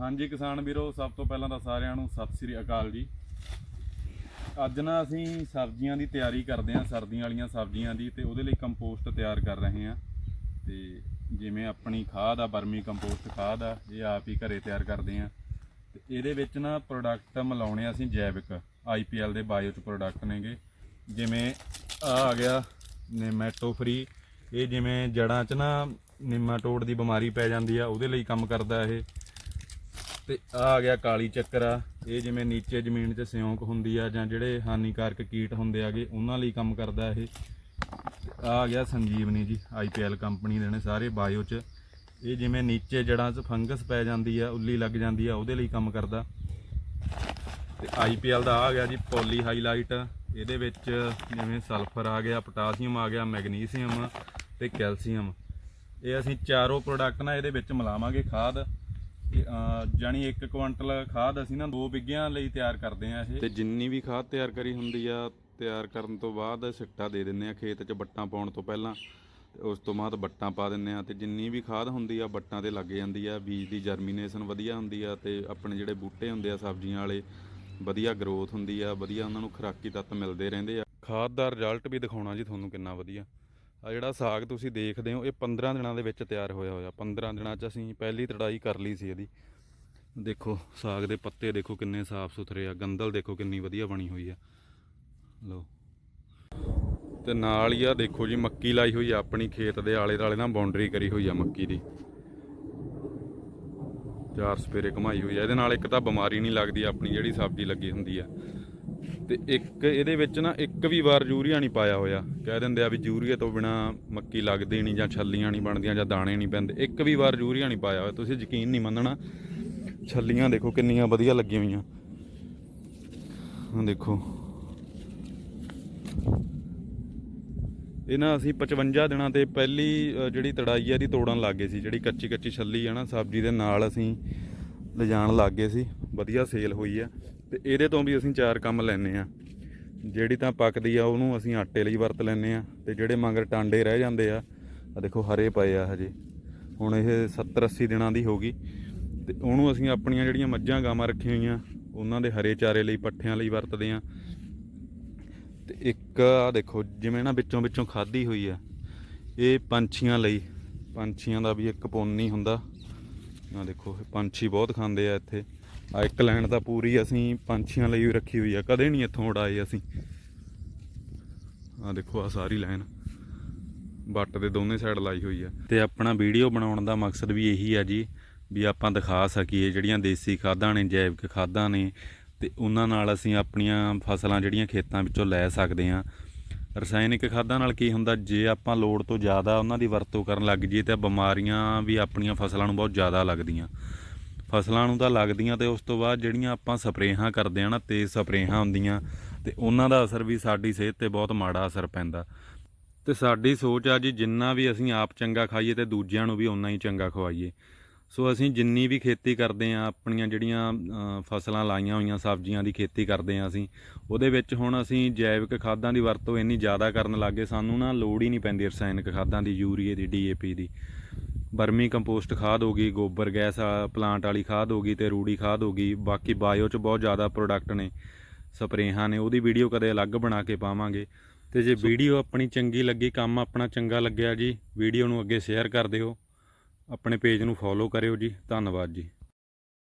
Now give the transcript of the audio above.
ਹਾਂਜੀ ਕਿਸਾਨ ਵੀਰੋ, ਸਭ ਤੋਂ ਪਹਿਲਾਂ ਤਾਂ ਸਾਰਿਆਂ ਨੂੰ ਸਤਿ ਸ੍ਰੀ ਅਕਾਲ ਜੀ। ਅੱਜ ਨਾ ਅਸੀਂ ਸਬਜ਼ੀਆਂ ਦੀ ਤਿਆਰੀ ਕਰਦੇ ਹਾਂ, ਸਰਦੀਆਂ ਵਾਲੀਆਂ ਸਬਜ਼ੀਆਂ ਦੀ ਤੇ ਉਹਦੇ ਲਈ ਕੰਪੋਸਟ ਤਿਆਰ ਕਰ ਰਹੇ ਹਾਂ। ਤੇ ਜਿਵੇਂ ਆਪਣੀ ਖਾਦ ਆ ਬਰਮੀ ਕੰਪੋਸਟ ਖਾਦ ਆ, ਇਹ ਆਪ ਹੀ ਘਰੇ ਤਿਆਰ ਕਰਦੇ ਹਾਂ। ਤੇ ਇਹਦੇ ਵਿੱਚ ਨਾ ਪ੍ਰੋਡਕਟ ਮਿਲਾਉਣੇ ਆ ਅਸੀਂ ਜੈਵਿਕ ਆਈਪੀਐਲ ਦੇ ਬਾਇਓ ਚ ਪ੍ਰੋਡਕਟ ਨੇਗੇ। ਜਿਵੇਂ ਆ ਆ ਗਿਆ ਨੇਮੈਟੋ ਫਰੀ ਇਹ ਜਿਵੇਂ ਜੜਾਂ 'ਚ ਨਾ ਨਿਮਾਟੋਡ ਦੀ ਬਿਮਾਰੀ ਪੈ ਜਾਂਦੀ ਆ, ਉਹਦੇ ਲਈ ਕੰਮ ਕਰਦਾ ਇਹ। ਤੇ ਆ ਆ ਗਿਆ ਕਾਲੀ ਚੱਕਰ ਆ। ਇਹ ਜਿਵੇਂ ਨੀਚੇ ਜ਼ਮੀਨ 'ਚ ਸਿਉਂਕ ਹੁੰਦੀ ਆ ਜਾਂ ਜਿਹੜੇ ਹਾਨੀਕਾਰਕ ਕੀਟ ਹੁੰਦੇ ਆਗੇ, ਉਹਨਾਂ ਲਈ ਕੰਮ ਕਰਦਾ ਇਹ। ਤੇ ਆ ਆ ਗਿਆ ਸੰਜੀਵਨੀ ਜੀ ਆਈਪੀਐਲ ਕੰਪਨੀ ਦੇ ਨੇ ਸਾਰੇ ਬਾਇਓ 'ਚ। ਇਹ ਜਿਵੇਂ ਨੀਚੇ ਜੜਾਂ 'ਚ ਫੰਗਸ ਪੈ ਜਾਂਦੀ ਆ, ਉੱਲੀ ਲੱਗ ਜਾਂਦੀ ਆ, ਉਹਦੇ ਲਈ ਕੰਮ ਕਰਦਾ। ਤੇ ਆਈਪੀਐਲ ਦਾ ਆ ਗਿਆ ਜੀ ਪੋਲੀ ਹਾਈਲਾਈਟ। ਇਹਦੇ ਵਿੱਚ ਜਿਵੇਂ ਸਲਫਰ ਆ ਗਿਆ, ਪੋਟਾਸੀਅਮ ਆ ਗਿਆ, ਮੈਗਨੀਸੀਅਮ ਤੇ ਕੈਲਸ਼ੀਅਮ। ਇਹ ਅਸੀਂ ਚਾਰੋਂ ਪ੍ਰੋਡਕਟ ਨਾ ਇਹਦੇ ਵਿੱਚ ਮਿਲਾਵਾਂਗੇ ਖਾਦ। ਇਹ, 1 ਕੁਇੰਟਲ ਖਾਦ ਅਸੀਂ ਨਾ 2 ਬਿੱਗਿਆਂ ਲਈ ਤਿਆਰ ਕਰਦੇ ਆ ਇਹ। ਤੇ ਜਿੰਨੀ ਵੀ ਖਾਦ ਤਿਆਰ ਕਰੀ ਹੁੰਦੀ ਆ ਤਿਆਰ ਕਰਨ ਤੋਂ ਬਾਅਦ ਸਿੱਟਾ ਦੇ ਦਿੰਦੇ ਆ ਖੇਤ 'ਚ ਬੱਟਾਂ ਪਾਉਣ ਤੋਂ ਪਹਿਲਾਂ। ਤੇ ਉਸ ਤੋਂ ਬਾਅਦ ਬੱਟਾਂ ਪਾ ਦਿੰਦੇ ਆ ਤੇ ਜਿੰਨੀ ਵੀ ਖਾਦ ਹੁੰਦੀ ਆ ਬੱਟਾਂ ਤੇ ਲੱਗ ਜਾਂਦੀ ਆ। ਬੀਜ ਦੀ ਜਰਮੀਨੇਸ਼ਨ ਵਧੀਆ ਹੁੰਦੀ ਆ ਤੇ ਆਪਣੇ ਜਿਹੜੇ ਬੂਟੇ ਹੁੰਦੇ ਆ ਸਬਜ਼ੀਆਂ ਵਾਲੇ ਵਧੀਆ ਗਰੋਥ ਹੁੰਦੀ ਆ ਵਧੀਆ ਉਹਨਾਂ ਨੂੰ ਖੁਰਾਕੀ ਤੱਤ ਮਿਲਦੇ ਰਹਿੰਦੇ ਆ। ਖਾਦ ਦਾ ਰਿਜ਼ਲਟ ਵੀ ਦਿਖਾਉਣਾ ਜੀ ਤੁਹਾਨੂੰ ਕਿੰਨਾ ਵਧੀਆ। ਆ ਜਿਹੜਾ ਸਾਗ ਤੁਸੀਂ ਦੇਖਦੇ ਹੋ, ਇਹ 15 ਦਿਨਾਂ ਦੇ ਵਿੱਚ ਤਿਆਰ ਹੋਇਆ ਹੋਇਆ। 15 ਦਿਨਾਂ 'ਚ ਅਸੀਂ ਪਹਿਲੀ ਤੜਾਈ ਕਰ ਲਈ ਸੀ ਇਹਦੀ। ਦੇਖੋ, ਸਾਗ ਦੇ ਪੱਤੇ ਦੇਖੋ ਕਿੰਨੇ ਸਾਫ਼ ਸੁਥਰੇ ਆ, ਗੰਦਲ ਦੇਖੋ ਕਿੰਨੀ ਵਧੀਆ ਬਣੀ ਹੋਈ ਆ। ਲਓ। ਤੇ ਨਾਲ ਹੀ ਆ, ਦੇਖੋ ਜੀ, ਮੱਕੀ ਲਾਈ ਹੋਈ ਆ, ਆਪਣੀ ਖੇਤ ਦੇ ਆਲੇ ਦੁਆਲੇ ਨਾਲ ਬਾਉਂਡਰੀ ਕਰੀ ਹੋਈ ਆ ਮੱਕੀ ਦੀ। ਚਾਰ ਸਪੇਰੇ ਕਮਾਈ ਹੋਈ ਆ। ਇਹਦੇ ਨਾਲ ਇੱਕ ਤਾਂ ਬਿਮਾਰੀ ਨਹੀਂ ਲੱਗਦੀ, ਆਪਣੀ ਜਿਹੜੀ ਸਬਜ਼ੀ ਲੱਗੀ ਹੁੰਦੀ ਆ। ਤੇ ਇੱਕ ਇਹਦੇ ਵਿੱਚ ਨਾ ਇੱਕ ਵੀ ਵਾਰ ਯੂਰੀਆ ਨਹੀਂ ਪਾਇਆ ਹੋਇਆ। ਕਹਿ ਦਿੰਦੇ ਆ ਵੀ ਯੂਰੀਆ ਤੋਂ ਬਿਨਾ ਮੱਕੀ ਲੱਗਦੀ ਨਹੀਂ ਜਾਂ ਛੱਲੀਆਂ ਨਹੀਂ ਬਣਦੀਆਂ ਜਾਂ ਦਾਣੇ ਨਹੀਂ ਪੈਂਦੇ। ਇੱਕ ਵੀ ਵਾਰ ਯੂਰੀਆ ਨਹੀਂ ਪਾਇਆ ਹੋਇਆ। ਤੁਸੀਂ ਯਕੀਨ ਨਹੀਂ ਮੰਨਣਾ। ਛੱਲੀਆਂ ਦੇਖੋ ਕਿੰਨੀਆਂ ਵਧੀਆ ਲੱਗੀਆਂ ਹੋਈਆਂ। ਆਹ ਦੇਖੋ। ਇਹ ਨਾ ਅਸੀਂ 55 ਦਿਨਾਂ ਤੇ ਪਹਿਲੀ ਜਿਹੜੀ ਤੜਾਈ ਆ ਦੀ ਤੋੜਨ ਲੱਗ ਗਏ ਸੀ। ਜਿਹੜੀ ਕੱਚੀ ਕੱਚੀ ਛੱਲੀ ਆ ਨਾ, ਸਬਜ਼ੀ ਦੇ ਨਾਲ ਅਸੀਂ ਲਿਜਾਣ ਲੱਗ ਗਏ ਸੀ। ਵਧੀਆ ਸੇਲ ਹੋਈ ਆ। ਤੇ ਇਹਦੇ ਤੋਂ ਵੀ ਅਸੀਂ ਚਾਰ ਕੰਮ ਲੈਨੇ ਆ ਜਿਹੜੀ ਤਾਂ ਪੱਕਦੀ ਆ, ਉਹਨੂੰ ਅਸੀਂ ਆਟੇ ਲਈ ਵਰਤ ਲੈਨੇ ਆ ਤੇ ਜਿਹੜੇ ਮਗਰ ਟਾਂਡੇ ਰਹਿ ਜਾਂਦੇ ਆ ਆ ਦੇਖੋ ਹਰੇ ਪਏ ਆ ਹਜੇ। ਹੁਣ ਇਹ 70 80 ਦਿਨਾਂ ਦੀ ਹੋ ਗਈ ਤੇ ਉਹਨੂੰ ਅਸੀਂ ਆਪਣੀਆਂ ਜਿਹੜੀਆਂ ਮੱਝਾਂ ਗਾਵਾਂ ਰੱਖੀਆਂ ਹੋਈਆਂ, ਉਹਨਾਂ ਦੇ ਹਰੇ ਚਾਰੇ ਲਈ, ਪੱਠਿਆਂ ਲਈ ਵਰਤਦੇ ਆ ਤੇ ਇੱਕ ਆ ਦੇਖੋ, ਜਿਵੇਂ ਨਾ ਵਿੱਚੋਂ ਵਿੱਚੋਂ ਖਾਦੀ ਹੋਈ ਆ, ਇਹ ਪੰਛੀਆਂ ਲਈ, ਪੰਛੀਆਂ ਦਾ ਵੀ ਇੱਕ ਪੁੰਨ ਨਹੀਂ ਹੁੰਦਾ। ਆ ਦੇਖੋ ਪੰਛੀ ਬਹੁਤ ਖਾਂਦੇ ਆ ਇੱਥੇ। ਆ ਇੱਕ ਲਾਈਨ ਤਾਂ ਪੂਰੀ ਅਸੀਂ ਪੰਛੀਆਂ ਲਈ ਵੀ ਰੱਖੀ ਹੋਈ ਆ, ਕਦੇ ਨਹੀਂ ਇੱਥੋਂ ਉਡਾਏ ਅਸੀਂ। ਆ ਦੇਖੋ ਆ ਸਾਰੀ ਲਾਈਨ। ਬੱਟ ਦੇ ਦੋਨੇ ਸਾਈਡ ਲਾਈ ਹੋਈ ਆ। ਤੇ ਆਪਣਾ ਵੀਡੀਓ ਬਣਾਉਣ ਦਾ ਮਕਸਦ ਵੀ ਇਹੀ ਆ ਜੀ, ਵੀ ਆਪਾਂ ਦਿਖਾ ਸਕੀਏ ਜਿਹੜੀਆਂ ਦੇਸੀ ਖਾਦਾਂ ਨੇ, ਜੈਵਿਕ ਖਾਦਾਂ ਨੇ, ਤੇ ਉਹਨਾਂ ਨਾਲ ਅਸੀਂ ਆਪਣੀਆਂ ਫਸਲਾਂ ਜਿਹੜੀਆਂ ਖੇਤਾਂ ਵਿੱਚੋਂ ਲੈ ਸਕਦੇ ਹਾਂ। ਰਸਾਇਣਿਕ ਖਾਦਾਂ ਨਾਲ ਕੀ ਹੁੰਦਾ, ਜੇ ਆਪਾਂ ਲੋੜ ਤੋਂ ਜ਼ਿਆਦਾ ਉਹਨਾਂ ਦੀ ਵਰਤੋਂ ਕਰਨ ਲੱਗ ਜਾਈਏ, ਤਾਂ ਬਿਮਾਰੀਆਂ ਵੀ ਆਪਣੀਆਂ ਫਸਲਾਂ ਨੂੰ ਬਹੁਤ ਜ਼ਿਆਦਾ ਲੱਗਦੀਆਂ। ਫਸਲਾਂ ਨੂੰ ਤਾਂ ਲੱਗਦੀਆਂ ਤੇ ਉਸ ਤੋਂ ਬਾਅਦ ਜਿਹੜੀਆਂ ਆਪਾਂ ਸਪਰੇਹਾਂ ਕਰਦੇ ਆ ਨਾ, ਤੇਜ਼ ਸਪਰੇਹਾਂ ਹੁੰਦੀਆਂ ਤੇ ਉਹਨਾਂ ਦਾ ਅਸਰ ਵੀ ਸਾਡੀ ਸਿਹਤ ਤੇ ਬਹੁਤ ਮਾੜਾ ਅਸਰ ਪੈਂਦਾ। ਤੇ ਸਾਡੀ ਸੋਚ ਆ ਜੀ ਜਿੰਨਾ ਵੀ ਅਸੀਂ ਆਪ ਚੰਗਾ ਖਾਈਏ ਤੇ ਦੂਜਿਆਂ ਨੂੰ ਵੀ ਓਨਾ ਹੀ ਚੰਗਾ ਖਵਾਈਏ। ਸੋ ਅਸੀਂ ਜਿੰਨੀ ਵੀ ਖੇਤੀ ਕਰਦੇ ਆ ਆਪਣੀਆਂ ਜਿਹੜੀਆਂ ਫਸਲਾਂ ਲਾਈਆਂ ਹੋਈਆਂ, ਸਬਜ਼ੀਆਂ ਦੀ ਖੇਤੀ ਕਰਦੇ ਆ ਅਸੀਂ, ਉਹਦੇ ਵਿੱਚ ਹੁਣ ਅਸੀਂ ਜੈਵਿਕ ਖਾਦਾਂ ਦੀ ਵਰਤੋਂ ਇੰਨੀ ਜ਼ਿਆਦਾ ਕਰਨ ਲੱਗੇ ਸਾਨੂੰ ਨਾ ਲੋੜ ਹੀ ਨਹੀਂ ਪੈਂਦੀ ਰਸਾਇਣਿਕ ਖਾਦਾਂ ਦੀ, ਯੂਰੀਏ ਦੀ ਡੀਏਪੀ ਦੀ। ਬਰਮੀ ਕੰਪੋਸਟ ਖਾਦ ਹੋ ਗਈ ਗੋਬਰ ਗੈਸ ਆ, ਪਲਾਂਟ ਵਾਲੀ ਖਾਦ ਹੋ ਗਈ ਤੇ ਰੂੜੀ ਖਾਦ ਹੋ ਗਈ। ਬਾਕੀ ਬਾਇਓ ਚ ਬਹੁਤ ਜ਼ਿਆਦਾ ਪ੍ਰੋਡਕਟ ਨੇ ਸਪਰੇਹਾਂ ਨੇ ਉਹਦੀ ਵੀਡੀਓ ਕਦੇ ਅਲੱਗ ਬਣਾ ਕੇ ਪਾਵਾਂਗੇ। ਤੇ ਜੇ ਵੀਡੀਓ ਆਪਣੀ ਚੰਗੀ ਲੱਗੀ ਕੰਮ ਆਪਣਾ ਚੰਗਾ ਲੱਗਿਆ ਜੀ ਵੀਡੀਓ ਨੂੰ ਅੱਗੇ ਸ਼ੇਅਰ ਕਰ ਦਿਓ ਆਪਣੇ ਪੇਜ ਨੂੰ ਫੋਲੋ ਕਰਿਓ ਜੀ ਧੰਨਵਾਦ ਜੀ।